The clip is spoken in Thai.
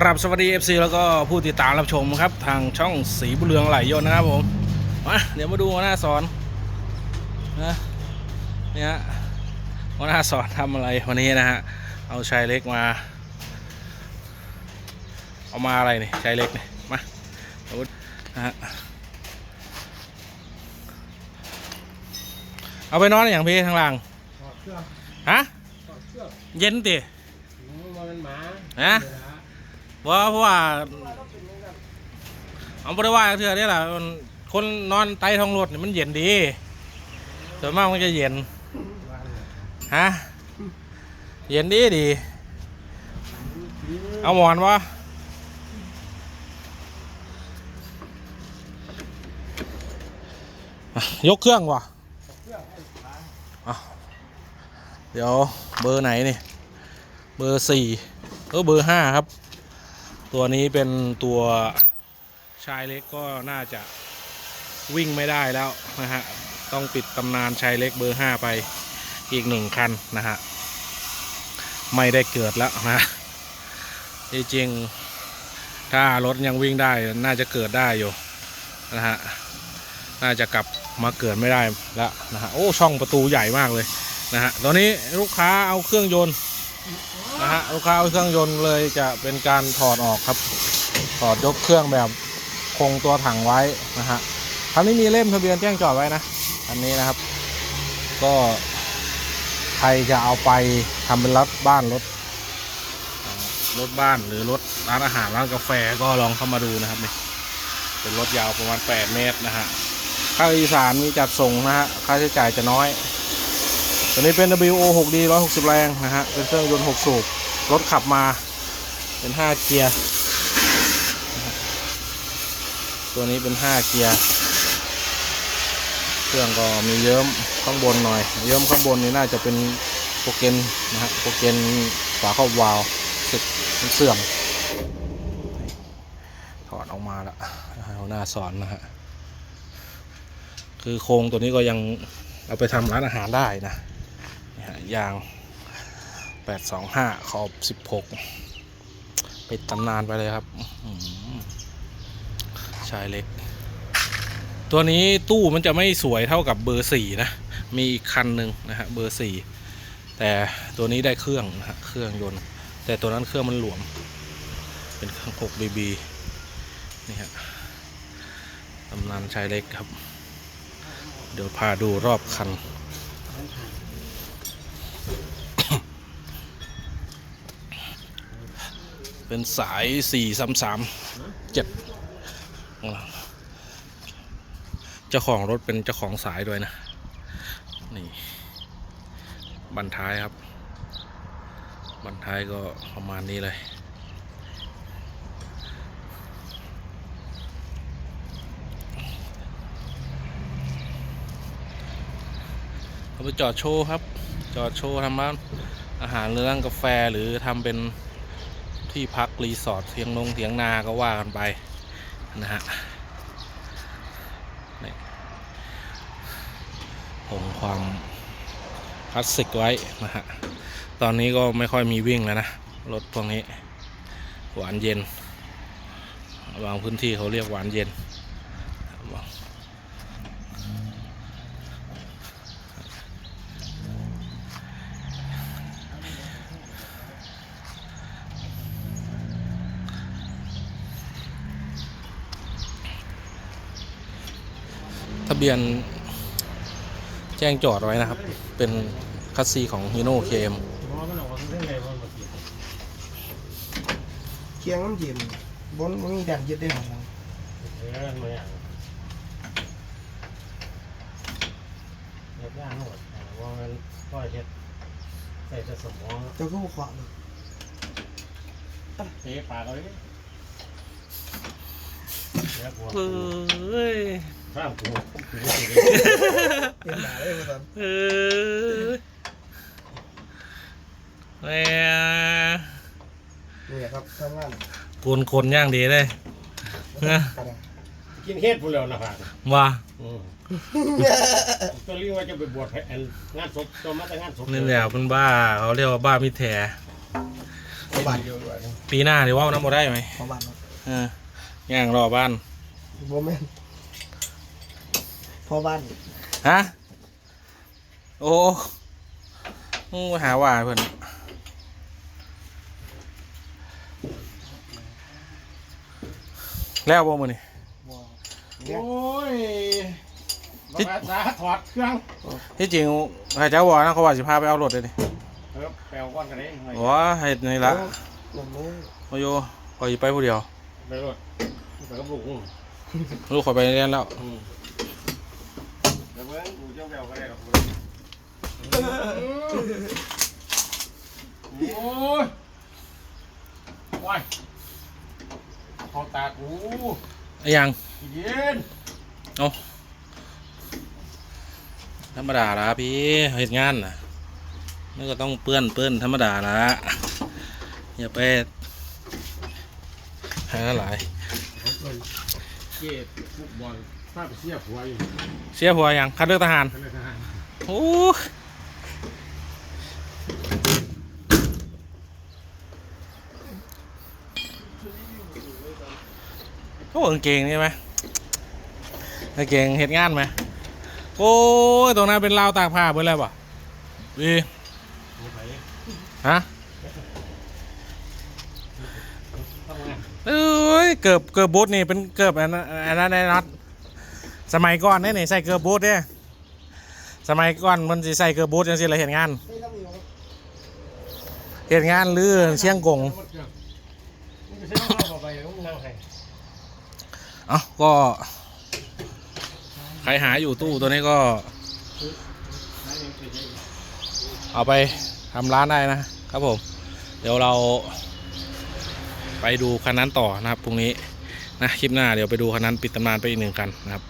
ครับสวัสดี FC แล้วก็ผู้ติดตามรับชมครับ ทางช่องสีบุญเรืองไหลยนต์นะครับผมมาเดี๋ยวมาดูหัวหน้าสอนนะเนี่ยฮะหัวหน้าสอนทำอะไรวันนี้นะฮะเอาชายเล็กมา เอามาอะไรนี่ชายเล็กนี่มาดูนะฮะเอาไปนอนอย่างพี่ทางล่างถอดเสื้อฮะถอดเสื้อเย็นติมันเป็นหมาฮะ เพราะเพราะว่าเอาบริว่าเถื่อนี่แหละคนนอนใต้ท้องรถนี่มันเย็นดีส่วนมากมันจะเย็นฮะเย็นดีดี เอาหมอนวะยกเครื่องวะอะเดี๋ยวเบอร์ไหนนี่ เบอร์สี่เออเบอร์ห้าครับ ตัวนี้เป็นตัวชายเล็กก็น่าจะวิ่งไม่ได้แล้วนะฮะ ต้องปิดตำนานชายเล็กเบอร์ห้าไปอีกหนึ่งคันนะฮะ ไม่ได้เกิดแล้วนะจริงๆถ้ารถยังวิ่งได้น่าจะเกิดได้อยู่นะฮะ น่าจะกลับมาเกิดไม่ได้แล้วนะฮะ โอ้ช่องประตูใหญ่มากเลยนะฮะ ตอนนี้ลูกค้าเอาเครื่องยนต์ นะฮะลูกค้าเอาเครื่องยนต์เลยจะเป็นการถอดออกครับ ถอดยกเครื่องแบบคงตัวถังไว้นะฮะคันนี้มีเล่มทะเบียนแจ้งจอดไว้นะอันนี้นะครับ ก็ใครจะเอาไปทำเป็นรถบ้านรถรถบ้านหรือรถร้านอาหารร้านกาแฟก็ลองเข้ามาดูนะครับนี่เป็นรถยาวประมาณ 8 เมตรนะฮะค่าอีสานมีจัดส่งนะฮะค่าใช้จ่ายจะน้อยตัวนี้เป็น WO 6D 160 แรงนะฮะเป็นเครื่องยนต์ 6 สูบ รถขับมาเป็น 5 เกียร์ ตัวนี้เป็น 5 เกียร์ เครื่องก็มีเยิ้มข้างบนหน่อย เยิ้มข้างบนนี่น่าจะเป็นโปรเกนนะฮะโปรเกนฝาครอบวาล์วสึกมันเสื่อม ถอดออกมาแล้วเอาหน้าสอนนะฮะ คือโครงตัวนี้ก็ยังเอาไปทำร้านอาหารได้นะยาง 825 ขอบ 16ปิดตำนานไปเลยครับชายเล็ก ตัวนี้ตู้มันจะไม่สวยเท่ากับเบอร์ 4 นะ มีอีกคันหนึ่งนะฮะเบอร์ 4 แต่ตัวนี้ได้เครื่องนะฮะเครื่องยนต์ แต่ตัวนั้นเครื่องมันหลวม เป็นเครื่อง 6BB นี่ฮะตำนานชายเล็กครับ เดี๋ยวพาดูรอบคัน เป็นสายสี่สามสามเจ็ดเจ้าของรถเป็นเจ้าของสายด้วยนะ นี่บันท้ายครับ บันท้ายก็ประมาณนี้เลยเอาไปจอดโชว์ครับ จอดโชว์ทำร้านอาหารหรือร้านกาแฟหรือทำเป็น ที่พักรีสอร์ทเทียงนงเทียงนาก็ว่ากันไปนะฮะนี่คงความคลาสสิกไว้นะฮะ ตอนนี้ก็ไม่ค่อยมีวิ่งแล้วนะ รถพวกนี้ หวานเย็น บางพื้นที่เขาเรียกหวานเย็นะเบียนแจ้งจอดไว้นะครับ เป็นคัสซีของฮีโน่เคมเป็นไงมันเมื่อกี้เคียงน้ำจิ้มบนมันมีแดนยึดได้ของมันเออมาอย่างเด็กย่างหมดวามันก็เฮ็ดใส่ต่สมองเจ้าก็บอกขวาเลยเตะปากเลยเดี๋ยววเฮ้ย ข้ามกูเป็นหนาเลยมาตอนเฮ้ยแหมนี่ครับทำงานกวนคนย่างดีเลยนะกินเฮ็ดพูดแล้วนะผ่านว่าตัวเรียกว่าจะไปบวชให้งานศพตัวมาแต่งานศพนี่แหละเป็นบ้า เขาเรียกว่าบ้ามิแถเป็นบ้านเดียวด้วยนะปีหน้าเดี๋ยวว่าน้ำบ่ได้ไหมพอบ้านเนาะเออย่างรอบ้านโบแมนต์ พอบ้านฮะ โอ้มึงมาหาว่าเพื่อนแล้วบ่มือนี่บ่โอ้ยมาภาษาถอดเครื่องที่จริงใครเจ้าบอกนะเขาว่าสิพาไปเอารถเลยดิเออแปลก้อนกันเองว้าให้ในละหนุ่มมือมาโยคอยไปผู้เดียวไปรถไปกับลูกลูกคอยไปเรียนแล้ว เดี๋ยวเบิ้งกูเจ้าแววก็ได้หรอกโอ้ยว้ายเขาตากูไอ้ยังเย็นธรรมดาละพี่เหตุงานน่ะนี่ก็ต้องเปื้อนเปื้อนธรรมดาละอย่าไปหาหลายเก็บฟุตบอล ถ้าไปเสียผัวอยู่เสียหัวยังคัดเลือกทหารกันเลยทหารโอ้เขาบอกกางเกงนี่ไหมกางเกงเห็ดงานไหม โอ้ย ตรงนั้นเป็นราวตากผ้าเพื่ออะไรบ่วีโอ้ยฮะต้องไงเอ้ย เกือบเกือบบูทนี่เป็นเกือบอันนั้นอันนั้นในนัด สมัยก่อนเนี่ยใส่เกือบบูทเนี่ยสมัยก่อนมันสิใส่เกือบบูทจังสิเลยเห็นงานเห็นงานหรือเชียงกงเข้าไปต้องนั่งใครเอ้าก็ใครหาอยู่ตู้ตัวนี้ก็ เอาไปทำร้านได้นะครับผม เดี๋ยวเรา ไปดูคันนั้นต่อนะครับพรุ่งนี้นะคลิปหน้าเดี๋ยวไปดูคันนั้นปิดตำนานไปอีกหนึ่งกันนะครับ